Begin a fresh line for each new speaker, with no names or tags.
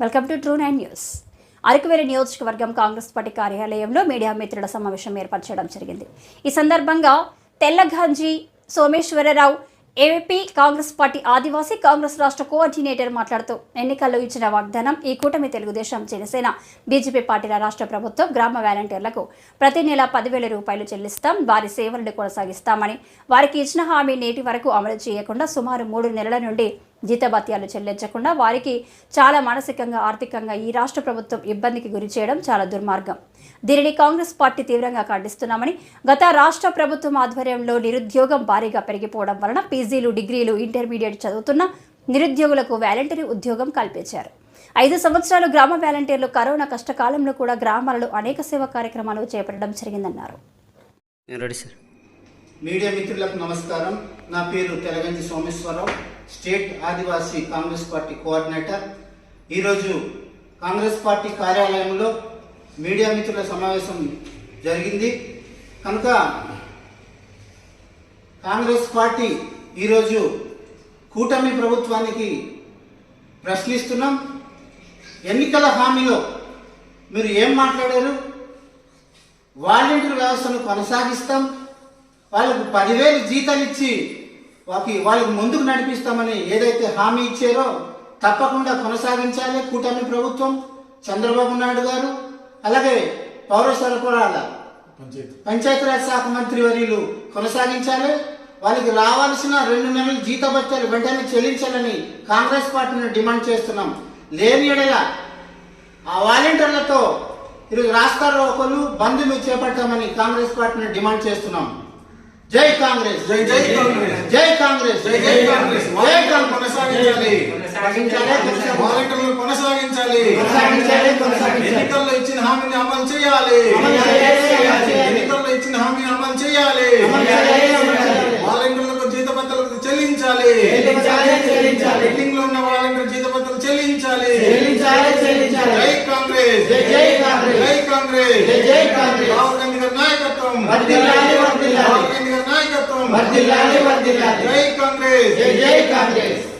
Welcome to true nine news Araku valley నియోజకవర్గం Congress party కార్యాలయంలో media మిత్రుల సమావేశం ఏర్పరచడం జరిగింది. ఈ సందర్భంగా Tellaganji Someswararao AP Congress party Adivasi Congress రాష్ట్ర కోఆర్డినేటర్ మాట్లాడుతూ ఎన్నికల్లో ఇచ్చిన వాగ్దానం ఈ కూటమి తెలుగుదేశం జనసేన బీజేపీ పార్టీల రాష్ట్ర ప్రభుత్వం గ్రామ వాలంటీర్లకు ప్రతి నెల పదివేల రూపాయలు చెల్లిస్తాం వారి సేవలను కొనసాగిస్తామని వారికి ఇచ్చిన హామీ నేటి వరకు అమలు చేయకుండా సుమారు మూడు నెలల నుండి జీతభత్యాలు చెల్లించకుండా వారికి చాలా మానసికంగా ఆర్థికంగా ఈ రాష్ట్ర ప్రభుత్వం ఇబ్బందికి గురి చేయడం చాలా దుర్మార్గం. దీనిని కాంగ్రెస్ పార్టీ తీవ్రంగా ఖండిస్తున్నామని గత రాష్ట్ర ప్రభుత్వం ఆధ్వర్యంలో నిరుద్యోగం భారీగా పెరిగిపోవడం వలన పీజీలు డిగ్రీలు ఇంటర్మీడియట్ చదువుతున్న నిరుద్యోగులకు వాలంటరీ ఉద్యోగం కల్పించారు. ఐదు సంవత్సరాలు గ్రామ వాలంటీర్లు కరోనా కష్టకాలంలో కూడా గ్రామాలలో అనేక సేవా కార్యక్రమాలు చేపట్టడం జరిగిందన్నారు.
Ready sir.
మీడియా మిత్రులకు నమస్కారం. నా పేరు Telaganji Someswararao state Adivasi Congress party coordinator. ఈరోజు కాంగ్రెస్ పార్టీ కార్యాలయంలో మీడియా మిత్రుల సమావేశం జరిగింది. కనుక కాంగ్రెస్ పార్టీ ఈరోజు కూటమి ప్రభుత్వానికి ప్రశ్నిస్తున్నాం. ఎన్నికల హామీలో మీరు ఏం మాట్లాడారు? వాలంటీర్ వ్యవస్థను కొనసాగిస్తాం. వాళ్ళకు పదివేలు జీతాలు ఇచ్చి వాళ్ళకి వాళ్ళకి ముందుకు నడిపిస్తామని ఏదైతే హామీ ఇచ్చారో తప్పకుండా కొనసాగించాలి కూటమి ప్రభుత్వం చంద్రబాబు నాయుడు గారు. అలాగే పౌర సరఫరాల పంచాయతీరాజ్ శాఖ మంత్రి వర్యులు కొనసాగించాలి. వాళ్ళకి రావాల్సిన రెండు నెలల జీతభత్యాలు వెంటనే చెల్లించాలని కాంగ్రెస్ పార్టీని డిమాండ్ చేస్తున్నాం. లేని ఎడల ఆ వాలంటీర్లతో ఈరోజు రాష్ట్రాల్లో ఒకరు బంధులు చేపట్టామని కాంగ్రెస్ పార్టీని డిమాండ్ చేస్తున్నాం. జై కాంగ్రెస్
జై జై కాంగ్రెస్
జై కాంగ్రెస్
జై జై కాంగ్రెస్
జై
కొనసాగించాలి
కొనసాగించాలి కొనసాగించాలి.
ఎన్నికల్లో ఇచ్చిన హామీని అమలు చేయాలి. ఎన్నికల్లో ఇచ్చిన హామీని అమలు చేయాలి. వాలంటీర్లకు జీతపత్రాలకు చెల్లించాలి. పెండింగ్లో ఉన్న వాలంటీర్ జీతపత్రాలు చెల్లించాలి. జై కాంగ్రెస్
జై కాంగ్రెస్.
జై కాంగ్రెస్
జై జై కాంగ్రెస్.
రాహుల్ గాంధీ గారి నాయకత్వం
వర్ధిల్లాలి, వర్ధిల్లాలి. వర్ధిల్లాలి.
జై కాంగ్రెస్
జై జై కాంగ్రెస్